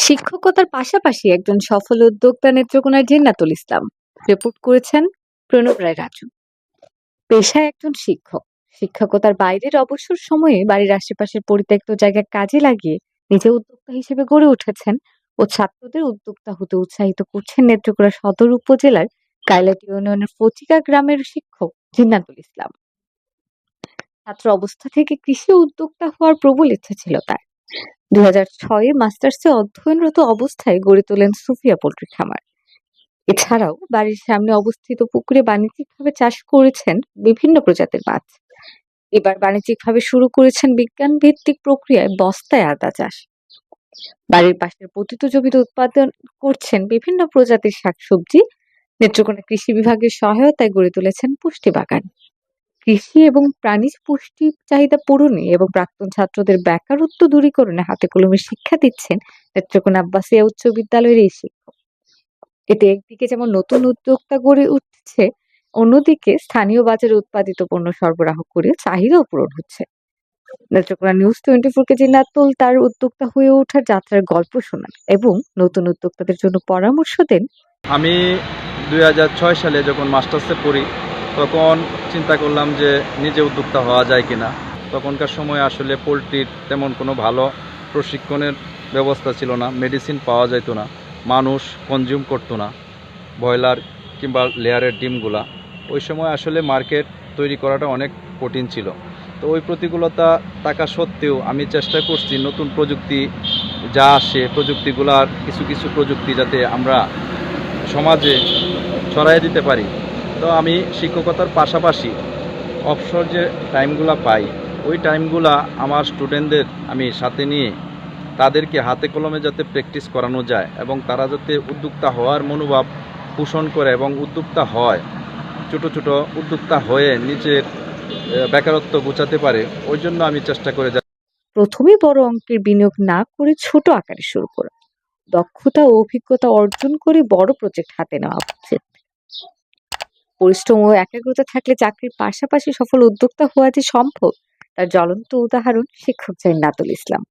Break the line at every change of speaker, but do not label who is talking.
শিক্ষকতার পাশাপাশি একজন সফল উদ্যোক্তা নেত্রকোনার জিন্নাতুল ইসলাম। রিপোর্ট করেছেন প্রণব রায় রাজু। পেশায় একজন শিক্ষক। শিক্ষকতার বাইরের অবসর সময়ে বাড়ির আশেপাশের পরিত্যক্ত জায়গা কাজে লাগিয়ে নিজে উদ্যোক্তা হিসেবে গড়ে উঠেছেন ও ছাত্রদের উদ্যোক্তা হতে উৎসাহিত করছেন নেত্রকোনা সদর উপজেলার কাইলাটি ইউনিয়নের ফচিকা গ্রামের শিক্ষক জিন্নাতুল ইসলাম। ছাত্র অবস্থা থেকে কৃষি উদ্যোক্তা হওয়ার প্রবল ইচ্ছা ছিল তার। দুই হাজার ছয়ে মাস্টার্সে অধ্যয়নরত অবস্থায় গড়ে তোলেন সুফিয়া পোল্ট্রি খামার। এছাড়াও বাড়ির সামনে অবস্থিত পুকুরে বাণিজ্যিকভাবে চাষ করেছেন বিভিন্ন প্রজাতির মাছ। এবার বাণিজ্যিকভাবে শুরু করেছেন বিজ্ঞান ভিত্তিক প্রক্রিয়ায় বস্তায় আদা চাষ। বাড়ির পাশের পতিত জমিতে উৎপাদন করছেন বিভিন্ন প্রজাতির শাকসবজি। নেত্রকোনা কৃষি বিভাগের সহায়তায় গড়ে তুলেছেন পুষ্টি বাগান। কৃষি এবং প্রাণী পুষ্টি চাহিদা পূরণে এবং প্রাক্তন ছাত্রদের বেকারত্ব দূরীকরণে হাতে কলমে শিক্ষা দিচ্ছেন নেত্রকোনা আব্বাসিয়া উচ্চ বিদ্যালয়ের এই শিক্ষক। এতে একদিকে যেমন নতুন উদ্যোক্তা গড়ে উঠছে, অন্যদিকে স্থানীয় বাজারে উৎপাদিত পণ্য সরবরাহ করে চাহিদাও পূরণ হচ্ছে। নেত্রকোনা নিউজ টোয়েন্টি ফোর কে জিন্নাতুল তার উদ্যোক্তা হয়ে ওঠার যাত্রার গল্প শোনান এবং নতুন উদ্যোক্তাদের জন্য পরামর্শ দেন।
আমি দুই হাজার ছয় সালে যখন মাস্টার্সে পড়ি তখন চিন্তা করলাম যে নিজে উদ্যোক্তা হওয়া যায় কিনা। তখনকার সময় আসলে পোলট্রির তেমন কোনো ভালো প্রশিক্ষণের ব্যবস্থা ছিল না মেডিসিন পাওয়া যেত না, মানুষ কনজিউম করতো না, ব্রয়লার কিংবা লেয়ারের ডিমগুলা। ওই সময় আসলে মার্কেট তৈরি করাটা অনেক কঠিন ছিল। তো ওই প্রতিকূলতা থাকা সত্ত্বেও আমি চেষ্টা করছি নতুন প্রযুক্তি যা আসে, প্রযুক্তিগুলার কিছু কিছু প্রযুক্তি যাতে আমরা সমাজে ছড়াই দিতে পারি। তো আমি শিক্ষকতার পাশাপাশি অবসর যে টাইমগুলো পাই, ওই টাইমগুলা আমার স্টুডেন্টদের আমি সাথে নিয়ে তাদেরকে হাতে কলমে যাতে প্র্যাকটিস করানো যায় এবং তারা যাতে উদ্যোক্তা হওয়ার মনোভাব পোষণ করে এবং উদ্যোক্তা হয়, ছোট ছোট উদ্যোক্তা হয়ে নিজের বেকারত্ব গুছাতে পারে, ওই জন্য আমি চেষ্টা করে যাচ্ছি
প্রথমে বড় অঙ্কের বিনিয়োগ না করে ছোট আকারে শুরু করুন দক্ষতা ও অভিজ্ঞতা অর্জন করে বড় প্রজেক্ট হাতে নেওয়া উচিত। পরিশ্রম ও একাগ্রতা থাকলে চাকরির পাশাপাশি সফল উদ্যোক্তা হওয়া যে সম্ভব, তার জ্বলন্ত উদাহরণ শিক্ষক জান্নাতুল ইসলাম।